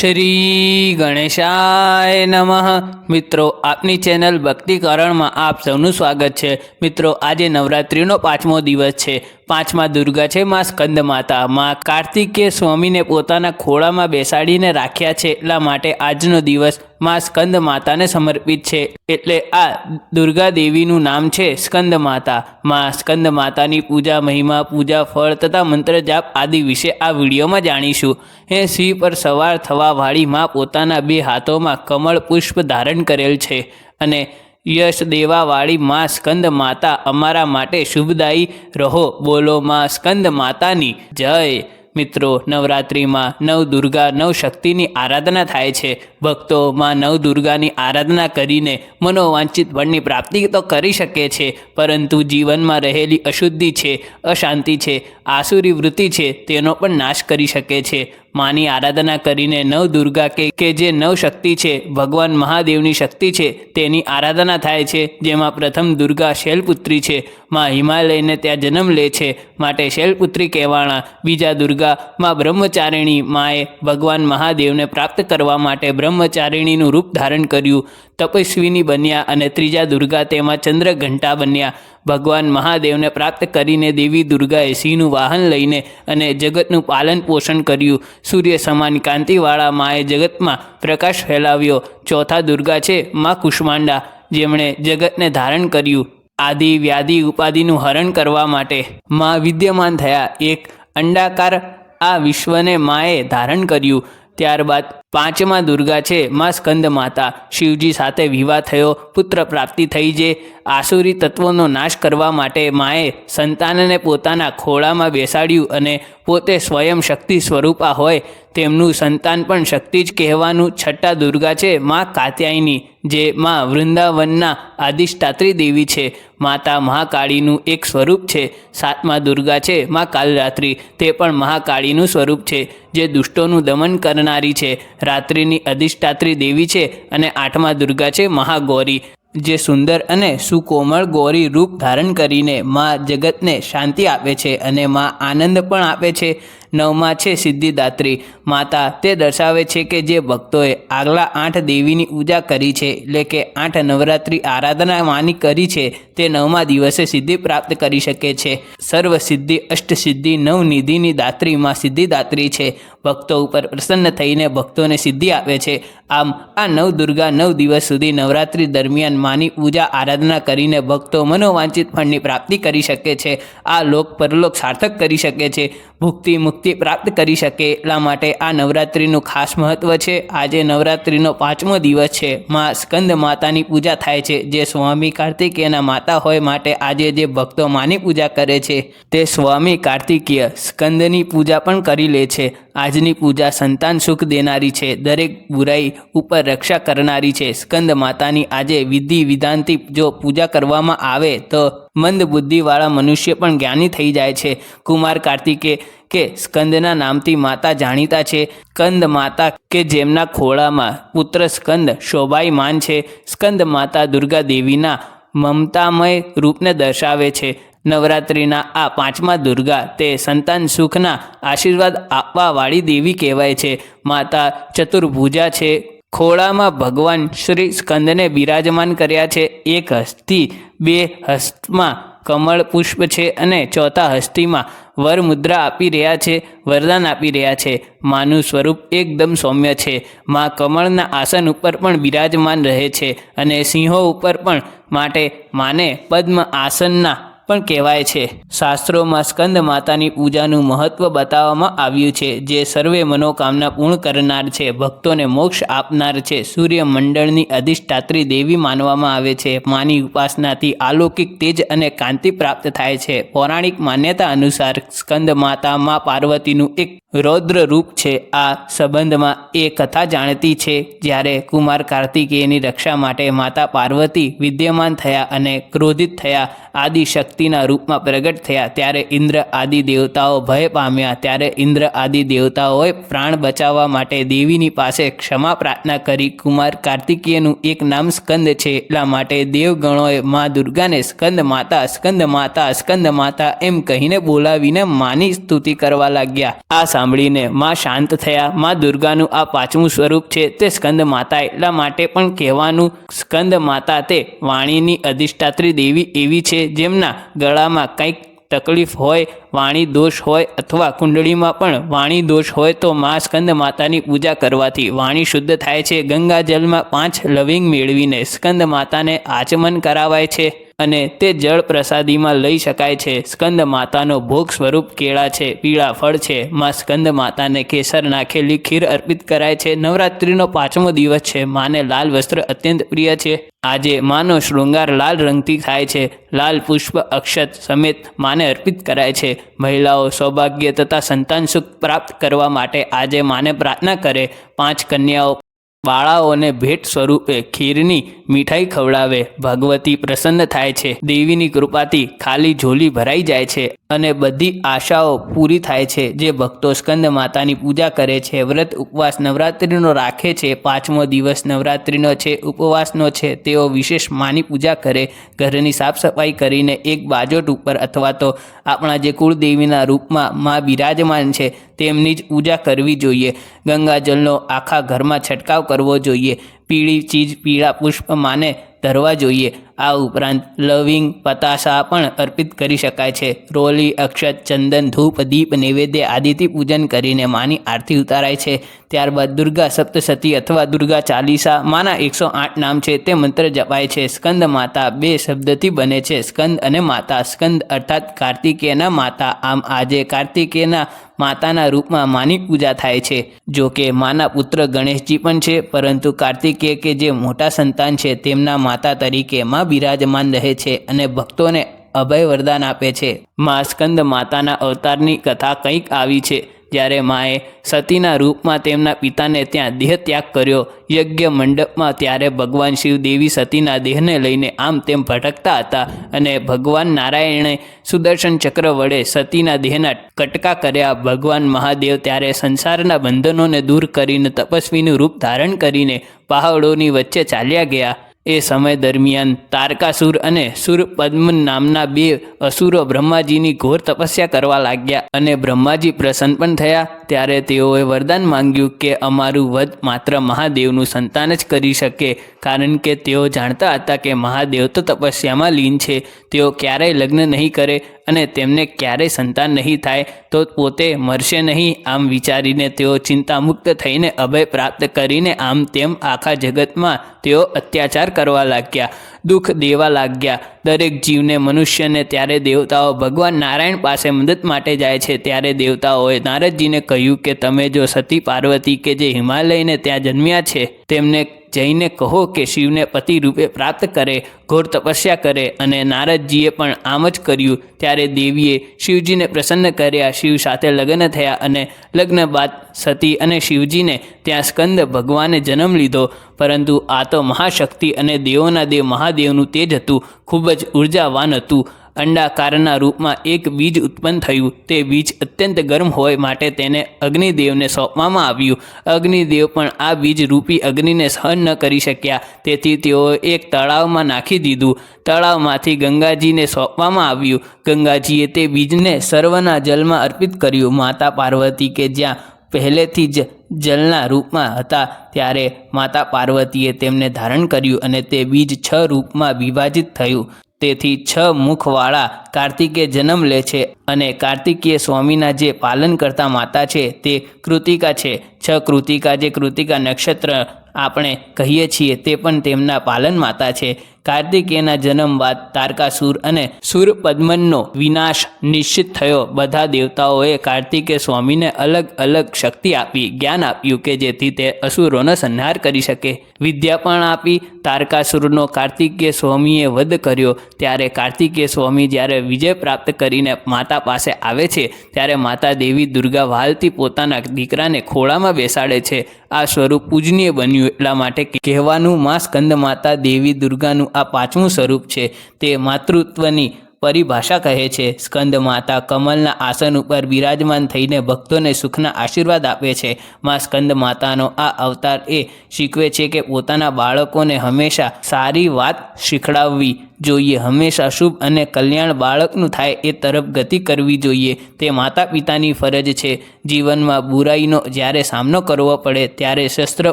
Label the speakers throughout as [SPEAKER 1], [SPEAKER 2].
[SPEAKER 1] શ્રી ગણેશાય નમઃ. મિત્રો, આપની ચેનલ ભક્તિકરણમાં આપ સૌનું સ્વાગત છે. મિત્રો, આજે નવરાત્રિનો પાંચમો દિવસ છે. પાંચમા દુર્ગા છે, માં સ્કંદ માતા માં કાર્તિકે સ્વામીને પોતાના ખોળામાં બેસાડીને રાખ્યા છે, એટલા માટે આજનો દિવસમાં સ્કંદ માતાને સમર્પિત છે. એટલે આ દુર્ગા દેવીનું નામ છે સ્કંદ માતા માં સ્કંદ માતાની પૂજા, મહિમા, પૂજા, ફળ તથા મંત્ર જાપ આદિ વિશે આ વિડીયોમાં જાણીશું. એ સિંહ પર સવાર થવાવાળી માં પોતાના બે હાથોમાં કમળ પુષ્પ ધારણ કરેલ છે અને યશ દેવાવાળી મા સ્કંદ માતા અમારા માટે શુભદાયી રહો. બોલો મા સ્કંદ માતાની જય. મિત્રો, નવરાત્રિમાં નવ દુર્ગા નવ શક્તિની આરાધના થાય છે. ભક્તો માં નવ દુર્ગાની આરાધના કરીને મનોવાંછિત ફળની પ્રાપ્તિ તો કરી શકે છે, પરંતુ જીવનમાં રહેલી અશુદ્ધિ છે, અશાંતિ છે, આસુરી વૃત્તિ છે, તેનો પણ નાશ કરી શકે છે. માની આરાધના કરીને નવ દુર્ગા કે કે જે નવ શક્તિ છે, ભગવાન મહાદેવની શક્તિ છે, તેની આરાધના થાય છે, જેમાં પ્રથમ દુર્ગા શૈલપુત્રી છે, માં હિમાલયને ત્યાં જન્મ લે છે, માટે શૈલપુત્રી કહેવાણા. બીજા દુર્ગા માં બ્રહ્મચારિણી માએ ભગવાન મહાદેવને પ્રાપ્ત કરવા માટે બ્રહ્મચારિણીનું રૂપ ધારણ કર્યું. તપસ્વીની બન્યા અને ત્રીજા દુર્ગા તેમાં ચંદ્રઘંટા બન્યા. ભગવાન મહાદેવને પ્રાપ્ત કરીને દેવી દુર્ગાએ સિંહનું વાહન લઈને અને જગતનું પાલન પોષણ કર્યું. સૂર્ય સમાન કાંતિવાળા માએ જગતમાં પ્રકાશ ફેલાવ્યો. ચોથા દુર્ગા છે મા કુષ્માંડા, જેમણે જગતને ધારણ કર્યું. આદિ, વ્યાધિ, ઉપાધિનું હરણ કરવા માટે મા વિદ્યમાન થયા. એક અંડાકાર આ વિશ્વને માએ ધારણ કર્યું. ત્યારબાદ પાંચમા દુર્ગા છે, મા સ્કંદ માતા. શિવજી સાથે વિવાહ થયો, પુત્ર પ્રાપ્તિ થઈ જે. આસુરી તત્વોનો નાશ કરવા માટે માએ સંતાનને પોતાના ખોળામાં બેસાડ્યું અને પોતે સ્વયં શક્તિ સ્વરૂપા હોય. તેમનું સંતાન પણ શક્તિ જ કહેવાનું છઠ્ઠા દુર્ગા છે, મા કાત્યાયની, જે મા વૃંદાવનના આદિષ્ટાત્રી દેવી છે. માતા મહાકાળીનું એક સ્વરૂપ છે, સાતમા દુર્ગા છે, મા કાલરાત્રિ. તે પણ મહાકાળીનું સ્વરૂપ છે, જે દુષ્ટોનું દમન કરનારી છે. રાત્રિની અધિષ્ઠાત્રી દેવી છે અને આઠમા દુર્ગા છે મહાગૌરી, જે સુંદર અને સુકોમળ ગૌરી રૂપ ધારણ કરીને મા જગતને શાંતિ આપે છે અને મા આનંદ પણ આપે છે. નવમાં છે સિદ્ધિદાત્રી. માતા, તે દર્શાવે છે કે જે ભક્તોએ આગલા આઠ દેવીની પૂજા કરી છે, એટલે કે આઠ નવરાત્રિ આરાધના માની કરી છે, તે નવમા દિવસે સિદ્ધિ પ્રાપ્ત કરી શકે છે. સર્વ સિદ્ધિ અષ્ટસિદ્ધિ નવનિધિની દાત્રીમાં સિદ્ધિદાત્રી છે. ભક્તો ઉપર પ્રસન્ન થઈને ભક્તોને સિદ્ધિ આપે છે. આમ આ નવ દુર્ગા નવ દિવસ સુધી નવરાત્રિ દરમિયાન માની પૂજા આરાધના કરીને ભક્તો મનોવાંછિત ફળની પ્રાપ્તિ કરી શકે છે. આ લોક પરલોક સાર્થક કરી શકે છે. ભુક્તિ મુક્તિ પ્રાપ્ત કરી શકે એટલા માટે આ નવરાત્રિનું ખાસ મહત્ત્વ છે. આજે નવરાત્રિનો પાંચમો દિવસ છે. માં સ્કંદ માતાની પૂજા થાય છે. જે સ્વામી કાર્તિકેયના માતા હોય માટે આજે જે ભક્તો માની પૂજા કરે છે તે સ્વામી કાર્તિકેય સ્કંદની પૂજા પણ કરી લે છે. આજની પૂજા સંતાન સુખ દેનારી છે. દરેક બુરાઈ ઉપર રક્ષા કરનારી છે. સ્કંદ માતાની આજે વિધિ વિધાનથી જો પૂજા કરવામાં આવે તો મંદ બુદ્ધિવાળા મનુષ્ય પણ જ્ઞાની થઈ જાય છે. કુમાર કાર્તિકે કે સ્કંદના નામથી માતા જાણીતા છે. સ્કંદ માતા કે જેમના ખોળામાં પુત્ર સ્કંદ શોભાયમાન છે. સ્કંદ માતા દુર્ગા દેવીના મમતામય રૂપને દર્શાવે છે. નવરાત્રિના આ પાંચમા દુર્ગા તે સંતાન સુખના આશીર્વાદ આપવાવાળી દેવી કહેવાય છે. માતા ચતુર્ભુજા છે. ખોળામાં ભગવાન શ્રી સ્કંદને બિરાજમાન કર્યા છે. એક હસ્તી, બે હસ્તમાં કમળ પુષ્પ છે અને ચોથા હસ્તીમાં વર મુદ્રા આપી રહ્યા છે, વરદાન આપી રહ્યા છે. માનું સ્વરૂપ એકદમ સૌમ્ય છે. માં કમળના આસન ઉપર પણ બિરાજમાન રહે છે અને સિંહો ઉપર પણ. માટે માને પદ્મ આસનના પણ કહેવાય છે. શાસ્ત્રોમાં સ્કંદ માતાની પૂજાનું મહત્વ બતાવવામાં આવ્યું છે, જે સર્વે મનોકામના પૂર્ણ કરનાર છે, ભક્તોને મોક્ષ આપનાર છે. સૂર્ય મંડળની અધિષ્ઠાત્રી દેવી માનવામાં આવે છે. માની ઉપાસનાથી અલૌકિક તેજ અને કાંતિ પ્રાપ્ત થાય છે. પૌરાણિક માન્યતા અનુસાર સ્કંદ માતા મા પાર્વતીનું એક રૌદ્ર રૂપ છે. આ સંબંધમાં એ કથા જાણતી છે, જ્યારે કુમાર કાર્તિકેયની રક્ષા માટે માતા પાર્વતી વિદ્યમાન થયા અને ક્રોધિત થયા. આદિશક્તિ શક્તિના રૂપમાં પ્રગટ થયા, ત્યારે ઇન્દ્ર આદિ દેવતાઓ ભય પામ્યા, ત્યારે ઇન્દ્ર આદિ દેવતાઓએ પ્રાણ બચાવવા માટે દેવીની પાસે ક્ષમા પ્રાર્થના કરી. કુમાર કાર્તિકેયનું એક નામ સ્કંદ છે, એટલા માટે દેવગણોએ મા દુર્ગાને સ્કંદ માતા સ્કંદ માતા સ્કંદ માતા એમ કહીને બોલાવીને માની સ્તુતિ કરવા લાગ્યા. આ સાંભળીને મા શાંત થયા. મા દુર્ગાનું આ પાંચમું સ્વરૂપ છે, તે સ્કંદ માતા, એટલા માટે પણ કહેવાનું સ્કંદ માતા તે વાણીની અધિષ્ઠાત્રી દેવી એવી છે, જેમના ગળામાં કંઈક તકલીફ હોય, વાણી દોષ હોય અથવા કુંડળીમાં પણ વાણી દોષ હોય તો મા સ્કંદ માતાની પૂજા કરવાથી વાણી શુદ્ધ થાય છે. ગંગાજલમાં પાંચ લવિંગ મેળવીને સ્કંદ માતાને આચમન કરાવાય છે. અને તે જળ પ્રસાદીમાં લઈ શકાય છે. સ્કંદ માતાનો ભોગ સ્વરૂપ કેળા છે, પીળા ફળ છે. માં સ્કંદ માતાને કેસર નાખેલી ખીર અર્પિત કરાય છે. નવરાત્રિનો પાંચમો દિવસ છે. માને લાલ વસ્ત્ર અત્યંત પ્રિય છે. આજે માનો શૃંગાર લાલ રંગથી થાય છે. લાલ પુષ્પ અક્ષત સમેત માને અર્પિત કરાય છે. મહિલાઓ સૌભાગ્ય તથા સંતાન સુખ પ્રાપ્ત કરવા માટે આજે માને પ્રાર્થના કરે. પાંચ કન્યાઓ બાળાઓને ભેટ સ્વરૂપે ખીરની મીઠાઈ ખવડાવે. ભગવતી પ્રસન્ન થાય છે. દેવીની કૃપાથી ખાલી ઝોલી ભરાઈ જાય છે અને બધી આશાઓ પૂરી થાય છે. જે ભક્તો સ્કંદ માતાની પૂજા કરે છે, વ્રત ઉપવાસ નવરાત્રિનો રાખે છે, પાંચમો દિવસ નવરાત્રિનો છે, ઉપવાસનો છે, તેઓ વિશેષ માની પૂજા કરે. ઘરની સાફ સફાઈ કરીને એક બાજોટ ઉપર અથવા તો આપણા જે કુળદેવીના રૂપમાં મા બિરાજમાન છે તેમની જ પૂજા કરવી જોઈએ. ગંગાજળનો આખા ઘરમાં છંટકાવ કરવો જોઈએ. પીળી ચીજ પીળા પુષ્પ માને ધરવા જોઈએ. આ ઉપરાંત લવિંગ પતાસા પણ અર્પિત કરી શકાય છે. રોલી, અક્ષત, ચંદન, ધૂપ, દીપ, નૈવેદ્ય આદિથી પૂજન કરીને માની આરતી ઉતારાય છે. ત્યારબાદ દુર્ગા સપ્તસતી અથવા દુર્ગા ચાલીસા, માના એકસો આઠ નામ છે તે મંત્ર જપાય છે. સ્કંદ માતા બે શબ્દથી બને છે. સ્કંદ અને માતા, સ્કંદ અર્થાત કાર્તિકેયના માતા. આમ આજે કાર્તિકેયના માતાના રૂપમાં માની પૂજા થાય છે. જો કે માના પુત્ર ગણેશજી પણ છે, પરંતુ કાર્તિકેય કે જે મોટા સંતાન છે તેમના માતા તરીકે માં બિરાજમાન રહે છે અને ભક્તોને અભય વરદાન આપે છે. મા સ્કંદ માતાના અવતારની કથા કંઈક આવી છે. જ્યારે માએ સતીના રૂપમાં તેમના પિતાને ત્યાં દેહ ત્યાગ કર્યો. યજ્ઞ મંડપમાં ત્યારે ભગવાન શિવ દેવી સતીના દેહને લઈને આમ તેમ ભટકતા હતા અને ભગવાન નારાયણે સુદર્શન ચક્ર વડે સતીના દેહના કટકા કર્યા. ભગવાન મહાદેવ ત્યારે સંસારના બંધનોને દૂર કરીને તપસ્વીનું રૂપ ધારણ કરીને પહાડોની વચ્ચે ચાલ્યા ગયા. એ સમય દરમિયાન તારકાસુર અને સુરપદ્મ નામના બે અસુરો બ્રહ્માજીની ઘોર તપસ્યા કરવા લાગ્યા અને બ્રહ્માજી પ્રસન્ન પણ થયા. ત્યારે તેઓએ વરદાન માંગ્યું કે અમારું વધ માત્ર મહાદેવનું સંતાન જ કરી શકે, કારણ કે તેઓ જાણતા હતા કે મહાદેવ તો તપસ્યામાં લીન છે. તેઓ ક્યારેય લગ્ન નહીં કરે અને તેમને ક્યારેય સંતાન નહીં થાય, તો પોતે મરશે નહીં. આમ વિચારીને તેઓ ચિંતામુક્ત થઈને અભય પ્રાપ્ત કરીને આમ તેમ આખા જગતમાં તેઓ અત્યાચાર કરવા લાગ્યા, દુઃખ દેવા લાગ્યા. દરેક જીવને મનુષ્યને ત્યારે દેવતાઓ ભગવાન નારાયણ પાસે મદદ માટે જાય છે, ત્યારે દેવતાઓએ નારદજીને કહ્યું કે, તમે જો સતી પાર્વતી કે જે હિમાલયને ત્યાં જન્મ્યા છે, તેમને જઈને કહો કે શિવને પતિ રૂપે પ્રાપ્ત કરે, ઘોર તપસ્યા કરે અને નારદજીએ પણ આમ જ કર્યું. ત્યારે દેવીએ શિવજીને પ્રસન્ન કર્યા. શિવ સાથે લગ્ન થયા અને લગ્ન બાદ સતી અને શિવજીને ત્યાં સ્કંદ ભગવાને જન્મ લીધો. પરંતુ આ તો મહાશક્તિ અને દેવોના દેવ મહાદેવનું તેજ હતું. ખૂબ જ ઉર્જાવાન હતું. અંડાકારના રૂપમાં એક બીજ ઉત્પન્ન થયું. તે બીજ અત્યંત ગરમ હોય માટે તેને અગ્નિદેવને સોંપવામાં આવ્યું. અગ્નિદેવ પણ આ બીજ રૂપી અગ્નિને સહન ન કરી શક્યા. તેથી તેઓએ એક તળાવમાં નાખી દીધું. તળાવમાંથી ગંગાજીને સોંપવામાં આવ્યું. ગંગાજીએ તે બીજને સર્વના જલમાં અર્પિત કર્યું. માતા પાર્વતી કે જ્યાં પહેલેથી જ જલના રૂપમાં હતા, ત્યારે માતા પાર્વતીએ તેમને ધારણ કર્યું અને તે બીજ છ રૂપમાં વિભાજિત થયું. તેથી છ મુખવાળા કાર્તિકે જન્મ લે છે અને કાર્તિકીય સ્વામીના જે પાલન કરતા માતા છે તે કૃતિકા છે. છ કૃતિકા, જે કૃતિકા નક્ષત્ર આપણે કહીએ છીએ તે પણ તેમના પાલન માતા છે. કાર્તિકેયના જન્મ બાદ તારકાસુર અને સુરપદ્મનનો વિનાશ નિશ્ચિત થયો. બધા દેવતાઓએ કાર્તિકેય સ્વામીને અલગ અલગ શક્તિ આપી, જ્ઞાન આપ્યું કે જેથી તે અસુરોનો સંહાર કરી શકે. વિદ્યા પણ આપી, તારકાસુરનો કાર્તિકેય સ્વામીએ વધ કર્યો. ત્યારે કાર્તિકેય સ્વામી જ્યારે વિજય પ્રાપ્ત કરીને માતા પાસે આવે છે, ત્યારે માતા દેવી દુર્ગા વાલથી પોતાના દીકરાને ખોળામાં બેસાડે છે. આ સ્વરૂપ પૂજનીય બન્યું એટલા માટે કહેવાનું માં સ્કંદ માતા દેવી દુર્ગાનું આ પાંચમું સ્વરૂપ છે તે માતૃત્વની પરિભાષા કહે છે. સ્કંદ માતા કમલના આસન ઉપર બિરાજમાન થઈને ભક્તોને સુખના આશીર્વાદ આપે છે. માં સ્કંદ માતાનો આ અવતાર એ શીખવે છે કે પોતાના બાળકોને હંમેશા સારી વાત શીખડાવવી જોઈએ. હંમેશા શુભ અને કલ્યાણ બાળકનું થાય એ તરફ ગતિ કરવી જોઈએ. તે માતા પિતાની ફરજ છે. જીવનમાં બુરાઈનો જ્યારે સામનો કરવો પડે, ત્યારે શસ્ત્ર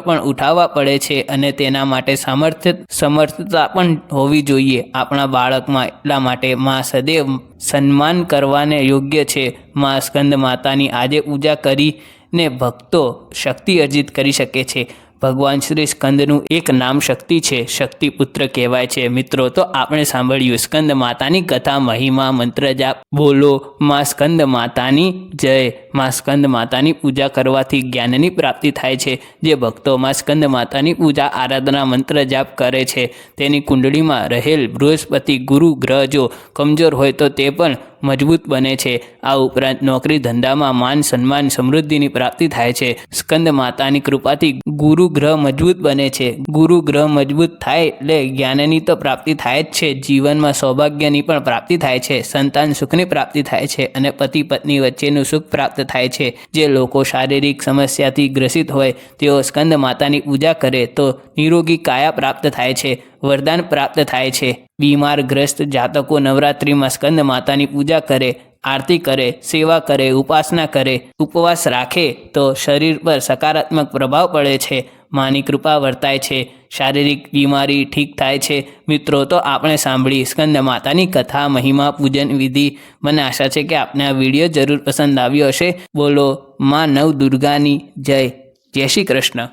[SPEAKER 1] પણ ઉઠાવવા પડે છે અને તેના માટે સામર્થ્ય સમર્થતા પણ હોવી જોઈએ. આપણા બાળકમાં એટલા માટે માં સદૈવ સન્માન કરવાને યોગ્ય છે. માં સ્કંદ માતાની આજે પૂજા કરીને ભક્તો શક્તિ અર્જિત કરી શકે છે. ભગવાન શ્રી સ્કંદનું એક નામ શક્તિ છે શક્તિપુત્ર કહેવાય છે. મિત્રો, તો આપણે સાંભળ્યું, સ્કંદ માતાની કથા, મહિમા, મંત્ર જાપ. બોલો, માં સ્કંદ માતાની જય. માં સ્કંદ માતાની પૂજા કરવાથી જ્ઞાનની પ્રાપ્તિ થાય છે. જે ભક્તો માં સ્કંદ માતાની પૂજા, આરાધના, મંત્ર જાપ કરે છે, તેની કુંડળીમાં રહેલ બૃહસ્પતિ ગુરુ ગ્રહ જો કમજોર હોય તો તે પણ મજબૂત બને છે. આ ઉપરાંત નોકરી ધંધામાં માન સન્માન સમૃદ્ધિની પ્રાપ્તિ થાય છે. સ્કંદ માતાની કૃપાથી ગુરુ ગ્રહ મજબૂત બને છે. ગુરુ ગ્રહ મજબૂત થાય એટલે જ્ઞાનની તો પ્રાપ્તિ થાય જ છે. જીવનમાં સૌભાગ્યની પણ પ્રાપ્તિ થાય છે. સંતાન સુખની પ્રાપ્તિ થાય છે અને પતિ પત્ની વચ્ચેનું સુખ પ્રાપ્ત થાય છે. જે લોકો શારીરિક સમસ્યાથી ગ્રસિત હોય, તેઓ સ્કંદ માતાની પૂજા કરે તો નિરોગી કાયા પ્રાપ્ત થાય છે. વરદાન પ્રાપ્ત થાય છે. બીમાર ગ્રસ્ત જાતકો નવરાત્રિમાં સ્કંદ માતાની પૂજા કરે, આરતી કરે, સેવા કરે, ઉપાસના કરે, ઉપવાસ રાખે તો શરીર પર સકારાત્મક પ્રભાવ પડે છે. માની કૃપા વર્તાય છે. શારીરિક બીમારી ઠીક થાય છે. મિત્રો, તો આપણે સાંભળી સ્કંદ માતાની કથા, મહિમા, પૂજન વિધિ. મને આશા છે કે આપને આ વીડિયો જરૂર પસંદ આવ્યો હશે. બોલો, માં નવ દુર્ગાની જય. જય શ્રી કૃષ્ણ.